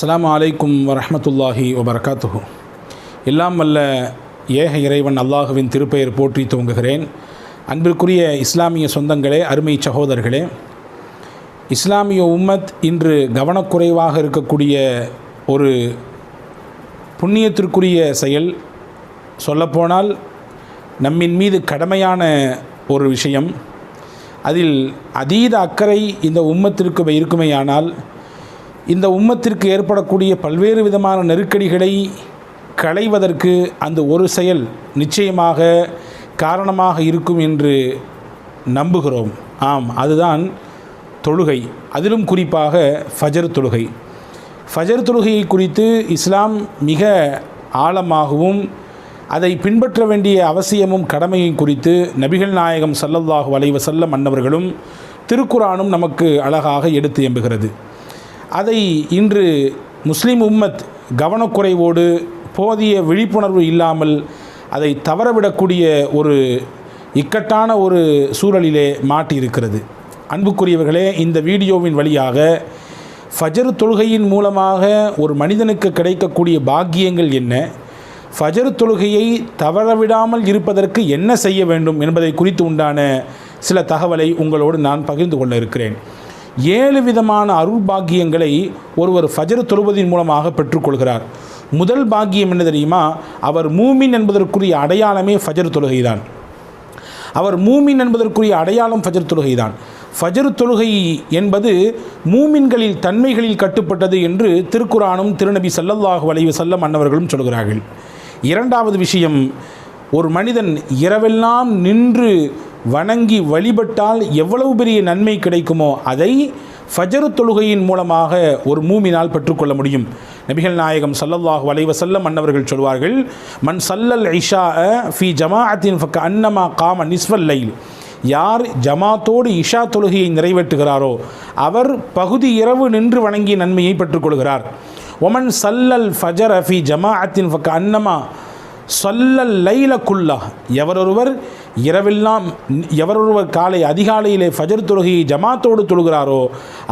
அஸ்லாம் அலைக்கும் வரமத்துல்லாஹி வபரகாத்துஹு. எல்லாம் வல்ல ஏக இறைவன் அல்லாஹுவின் திருப்பெயர் போற்றி துவங்குகிறேன். அன்பிற்குரிய இஸ்லாமிய சொந்தங்களே அருமை சகோதரர்களே இஸ்லாமிய உம்மத் இன்று கவனக்குறைவாக இருக்கக்கூடிய ஒரு புண்ணியத்திற்குரிய செயல். சொல்லப்போனால் நம்மின் மீது கடமையான ஒரு விஷயம். அதில் அதீத அக்கறை இந்த உம்மத்திற்கு இருக்குமேயானால் இந்த உம்மத்திற்கு ஏற்படக்கூடிய பல்வேறு விதமான நெருக்கடிகளை களைவதற்கு அந்த ஒரு செயல் நிச்சயமாக காரணமாக இருக்கும் என்று நம்புகிறோம். ஆம் அதுதான் தொழுகை. அதிலும் குறிப்பாக ஃபஜர் தொழுகை. ஃபஜர் தொழுகையை குறித்து இஸ்லாம் மிக ஆழமாகவும் அதை பின்பற்ற வேண்டிய அவசியமும் கடமையும் குறித்து நபிகள் நாயகம் சல்லல்லாஹு அலைஹி வஸல்லம் அன்னவர்களும் திருக்குரானும் நமக்கு அழகாக எடுத்து எம்புகிறது. அதை இன்று முஸ்லீம் உம்மத் கவனக்குறைவோடு போதிய விழிப்புணர்வு இல்லாமல் அதை தவறவிடக்கூடிய ஒரு இக்கட்டான ஒரு சூழலிலே மாட்டியிருக்கிறது. அன்புக்குரியவர்களே இந்த வீடியோவின் வழியாக ஃபஜர் தொழுகையின் மூலமாக ஒரு மனிதனுக்கு கிடைக்கக்கூடிய பாக்கியங்கள் என்ன? ஃபஜர் தொழுகையை தவறவிடாமல் இருப்பதற்கு என்ன செய்ய வேண்டும் என்பதை குறித்து உண்டான சில தகவலை உங்களோடு நான் பகிர்ந்து கொள்ள இருக்கிறேன். ஏழு விதமான அருள் பாக்கியங்களை ஒருவர் ஃபஜர் தொழுவதின் மூலமாக பெற்றுக்கொள்கிறார். முதல் பாக்கியம் என்ன தெரியுமா? அவர் மூமின் என்பதற்குரிய அடையாளமே ஃபஜர் தொழுகைதான். அவர் மூமின் என்பதற்குரிய அடையாளம் ஃபஜர் தொழுகைதான். ஃபஜர் தொழுகை என்பது மூமின்களில் தன்மைகளில் கட்டுப்பட்டது என்று திருக்குறானும் திருநபி சல்லல்லாஹு வளைவு செல்லம் அன்னவர்களும் சொல்கிறார்கள். இரண்டாவது விஷயம் ஒரு மனிதன் இரவெல்லாம் நின்று வணங்கி வழிபட்டால் எவ்வளவு பெரிய நன்மை கிடைக்குமோ அதை ஃபஜர் தொழுகையின் மூலமாக ஒரு மூமினால் பெற்றுக்கொள்ள முடியும். நபிகள் நாயகம் சல்லல்லாஹ் வலைவ வஸல்லம் அன்னவர்கள் சொல்வார்கள் மன் சல்லல் ஐஷா ஃபி ஜமாஅத்தின் ஃபக்க அன்னமா காம நிஸ்வல் லைல். யார் ஜமாத்தோடு இஷா தொழுகையை நிறைவேற்றுகிறாரோ அவர் பகுதி இரவு நின்று வணங்கிய நன்மையை பெற்றுக்கொள்கிறார். ஒமன் சல்லல் ஃபஜர் ஃபி ஜமாஅத்தின் ஃபக்க அன்னமா சொல்லல் லைலக்குல்லா எவரொருவர் இரவெல்லாம் எவரொருவர் காலை அதிகாலையிலே ஃபஜர் தொழுகையை ஜமாத்தோடு தொழுகிறாரோ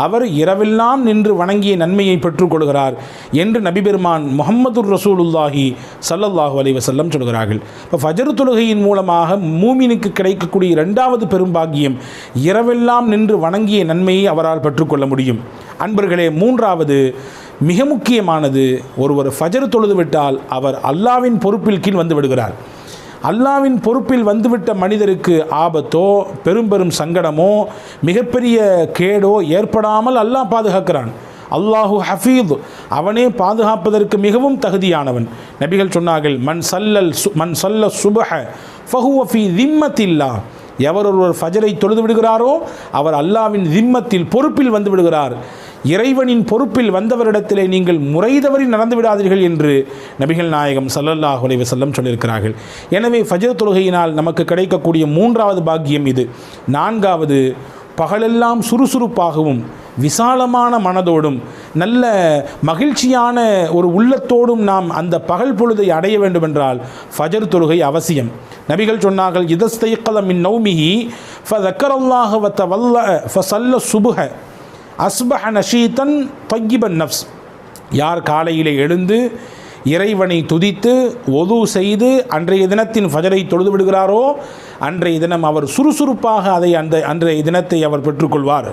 அவர் இரவெல்லாம் நின்று வணங்கிய நன்மையை பெற்றுக்கொள்கிறார் என்று நபிபெருமான் முகமது ரசூலுல்லாஹி சல்லல்லாஹு அலைஹி வஸல்லம் சொல்கிறார்கள். இப்போ ஃபஜர் தொழுகையின் மூலமாக மூமினுக்கு கிடைக்கக்கூடிய இரண்டாவது பெரும்பாக்கியம் இரவெல்லாம் நின்று வணங்கிய நன்மையை அவரால் பெற்றுக்கொள்ள முடியும். அன்பர்களே மூன்றாவது மிக முக்கியமானது ஒருவர் ஃபஜர் தொழுது விட்டால் அவர் அல்லாவின் பொறுப்பில் கீழ் வந்து விடுகிறார். அல்லாவின் பொறுப்பில் வந்துவிட்ட மனிதருக்கு ஆபத்தோ பெரும்பெரும் சங்கடமோ மிகப்பெரிய கேடோ ஏற்படாமல் அல்லாஹ் பாதுகாக்கிறான். அல்லாஹு ஹஃபீது அவனே பாதுகாப்பதற்கு மிகவும் தகுதியானவன். நபிகள் சொன்னார்கள் மண் சல்லல் சு மண் சல்ல சுபஹ ஃபஹுவ ஃபி திம்மத்தில்லா. எவர் ஒருவர் ஃபஜரை தொழுது விடுகிறாரோ அவர் அல்லாவின் திம்மத்தில் பொறுப்பில் வந்து விடுகிறார். இறைவனின் பொறுப்பில் வந்தவரிடத்திலே நீங்கள் முறை தவறி நடந்து விடாதீர்கள் என்று நபிகள் நாயகம் சல்லல்லாஹ் உலைவ செல்லம் சொல்லியிருக்கிறார்கள். எனவே ஃபஜர் தொழுகையினால் நமக்கு கிடைக்கக்கூடிய மூன்றாவது பாக்கியம் இது. நான்காவது பகலெல்லாம் சுறுசுறுப்பாகவும் விசாலமான மனதோடும் நல்ல மகிழ்ச்சியான ஒரு உள்ளத்தோடும் நாம் அந்த பகல் பொழுதை அடைய வேண்டுமென்றால் ஃபஜர் தொழுகை அவசியம். நபிகள் சொன்னார்கள் இதஸ்தைக்கலம் மின் நௌமிஹி ஃபதக்கரல்லாஹ வத்த வல்ல ஃபசல்ல சுபுக அஸ்பஹ நஷீத்தன் தொய்யிபன் நப்ஸ் யார் காலையிலே எழுந்து இறைவனை துதித்து ஒது செய்து அன்றைய தினத்தின் ஃபஜரை தொழுது விடுகிறாரோ அன்றைய தினம் அவர் சுறுசுறுப்பாக அதை அந்த அன்றைய தினத்தை அவர் பெற்றுக்கொள்வார்.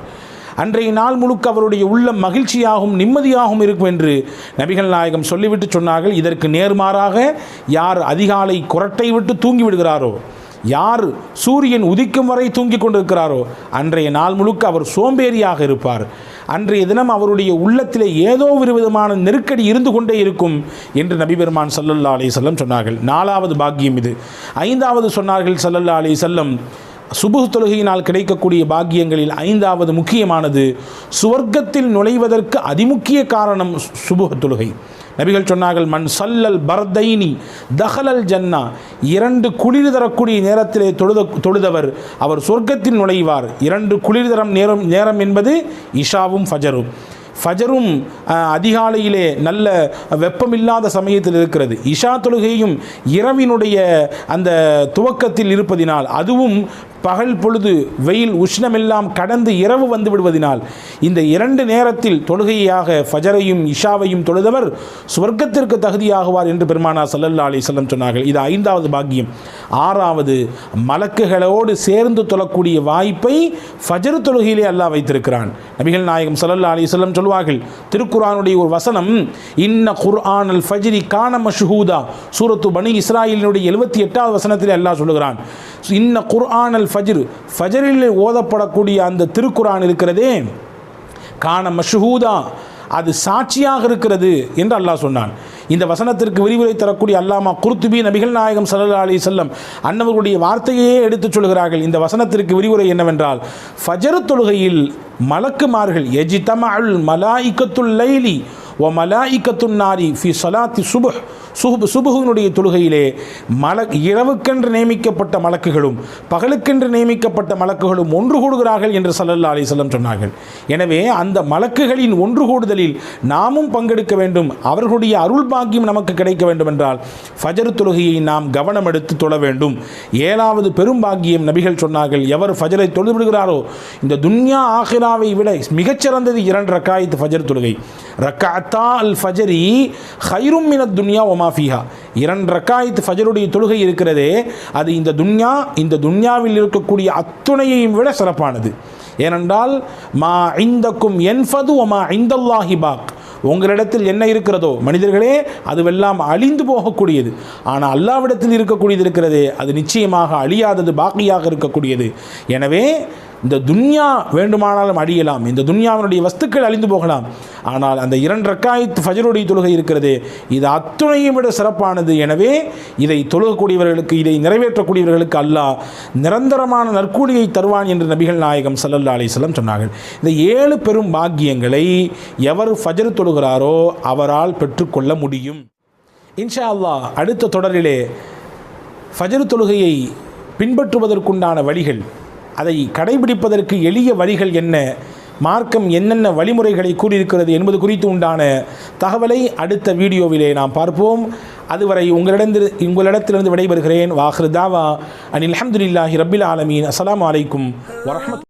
அன்றைய நாள் முழுக்க அவருடைய உள்ளம் மகிழ்ச்சியாகவும் நிம்மதியாகவும் இருக்கும் என்று நபிகள் நாயகம் சொல்லிவிட்டு சொன்னார்கள். இதற்கு நேர்மாறாக யார் அதிகாலை குரட்டை விட்டு தூங்கி விடுகிறாரோ யார் சூரியன் உதிக்கும் வரை தூங்கிக் கொண்டிருக்கிறாரோ அன்றைய நாள் முழுக்க அவர் சோம்பேறியாக இருப்பார். அன்றைய தினம் அவருடைய உள்ளத்திலே ஏதோ ஒரு விதமான நெருக்கடி இருந்து கொண்டே இருக்கும் என்று நபிபெருமான் சல்லல்லா அலி செல்லம் சொன்னார்கள். நாலாவது பாக்கியம் இது. ஐந்தாவது சொன்னார்கள் சல்லல்லா அலி செல்லம் சுபு தொழுகையினால் கிடைக்கக்கூடிய பாக்கியங்களில் ஐந்தாவது முக்கியமானது சுவர்க்கத்தில் நுழைவதற்கு அதிமுக்கிய காரணம் சுபுக தொழுகை. நபிகள் சொன்னார்கள் மண் சல்லல் பர்தைனி தஹலல் ஜன்னா. இரண்டு குளிர் தரக்கூடிய நேரத்திலே தொழுத தொழுதவர் அவர் சொர்க்கத்தில் நுழைவார். இரண்டு குளிர் தரம் நேரம் நேரம் என்பது இஷாவும் ஃபஜரும். ஃபஜரும் அதிகாலையிலே நல்ல வெப்பமில்லாத சமயத்தில் இருக்கிறது. இஷா தொழுகையும் இரவினுடைய அந்த துவக்கத்தில் இருப்பதினால் அதுவும் பகல் பொழுது வெயில் உஷ்ணமெல்லாம் கடந்து இரவு வந்து விடுவதினால் இந்த இரண்டு நேரத்தில் தொழுகையாக ஃபஜரையும் இஷாவையும் தொழுதவர் சுவர்க்கத்திற்கு தகுதியாகுவார் என்று பெருமானா சல்லல்லா அலி சொல்லம் சொன்னார்கள். இது ஐந்தாவது பாக்கியம். ஆறாவது மலக்குகளோடு சேர்ந்து தொழக்கூடிய வாய்ப்பை ஃபஜர் தொழுகையிலே அல்லாஹ் வைத்திருக்கிறான். நபிகள் நாயகம் சல்லல்லா அலி சொல்லம் சொல்வார்கள் திருக்குறானுடைய ஒரு வசனம் இன்ன குர்ஆன் அல் ஃபஜ்ரி கான மஷ்ஹூதா. சூரத்து பனி இஸ்ராயிலினுடைய எழுபத்தி எட்டாவது வசனத்தில் அல்லாஹ் சொல்லுகிறான் இன்ன குர்ஆன் அல் ஃபஜ்ரு. ஃபஜரில் ஓதப்படக்கூடிய அந்த திருக்குரான் இருக்கிறதே காண மஷ்ஹூதா அது சாட்சியாக இருக்கிறது என்று அல்லாஹ் சொன்னான். இந்த வசனத்திற்கு விரிவுரை தரக்கூடிய அல்லாமா குருத்துபி நபிகள் நாயகம் சல்லா அலி செல்லம் அன்னவர்களுடைய வார்த்தையே எடுத்துச் சொல்கிறார்கள். இந்த வசனத்திற்கு விரிவுரை என்னவென்றால் ஃபஜரு தொழுகையில் மலக்குமார்கள் எஜிதம அல் மலாய்க்கத்துல் லைலி ஓ மலாய்க்கத்துன் நாரி ஃபி சலாத்தி சுபு சுபு சுபுகுனுடைய தொழுகையிலே மல இரவுக்கென்று நியமிக்கப்பட்ட மலக்குகளும் பகலுக்கென்று நியமிக்கப்பட்ட மலக்குகளும் ஒன்று கூடுகிறார்கள் என்று சல்லல்லா அலிசல்லம் சொன்னார்கள். எனவே அந்த மலக்குகளின் ஒன்று கூடுதலில் நாமும் பங்கெடுக்க வேண்டும் அவர்களுடைய அருள் பாக்கியம் நமக்கு கிடைக்க வேண்டும் என்றால் ஃபஜர் தொழுகையை நாம் கவனம் எடுத்து தொழ வேண்டும். ஏழாவது பெரும் பாக்கியம் நபிகள் சொன்னார்கள் எவர் ஃபஜரை தொழுது விடுகிறாரோ இந்த துன்யா ஆஹிராவை விட மிகச்சிறந்தது இரண்டு ரக்காயத்து ஃபஜர் தொழுகை. ரக்காத்தா அல் ஃபஜரி ஹைரும் மினத் துன்யா ஒமாஃபிஹா இரண்டு ரக்காயத்து ஃபஜருடைய தொழுகை இருக்கிறதே அது இந்த துன்யா இந்த துன்யாவில் இருக்கக்கூடிய அத்துணையையும் விட சிறப்பானது. ஏனென்றால் மா ஐந்தக்கும் என்பது ஒமா ஐந்தல்லாஹி பாக். உங்களிடத்தில் என்ன இருக்கிறதோ மனிதர்களே அதுவெல்லாம் அழிந்து போகக்கூடியது. ஆனால் அல்லாவிடத்தில் இருக்கக்கூடியது இருக்கிறதே அது நிச்சயமாக அழியாதது பாக்கியாக இருக்கக்கூடியது. எனவே இந்த துன்யா வேண்டுமானாலும் அழியலாம். இந்த துன்யாவினுடைய வஸ்துக்கள் அழிந்து போகலாம். ஆனால் அந்த இரண்டு ரக்காயத்து ஃபஜருடைய தொழுகை இருக்கிறது. இது அத்துணையும் விட சிறப்பானது. எனவே இதை தொழுகக்கூடியவர்களுக்கு இதை நிறைவேற்றக்கூடியவர்களுக்கு அல்லாஹ் நிரந்தரமான நற்கூலியை தருவான் என்று நபிகள் நாயகம் சல்லல்லா செல்லம் சொன்னார்கள். இந்த ஏழு பெரும் பாக்கியங்களை எவர் ஃபஜர் தொழுகிறாரோ அவரால் பெற்றுக்கொள்ள முடியும். இன்ஷா அல்லாஹ் அடுத்த தொடரிலே ஃபஜர் தொழுகையை பின்பற்றுவதற்குண்டான வழிகள் அதை கடைபிடிப்பதற்கு எளிய வழிகள் என்ன? மார்க்கம் என்னென்ன வழிமுறைகளை கூறியிருக்கிறது என்பது குறித்து உண்டான தகவலை அடுத்த வீடியோவிலே நாம் பார்ப்போம். அதுவரை உங்களிடந்து உங்களிடத்திலிருந்து விடைபெறுகிறேன். வாஹ்ரு தாவா. அனில் அஹமதுல்லாஹி ரபில் ஆலமீன். அஸ்லாம் அலைக்கும் வரமத்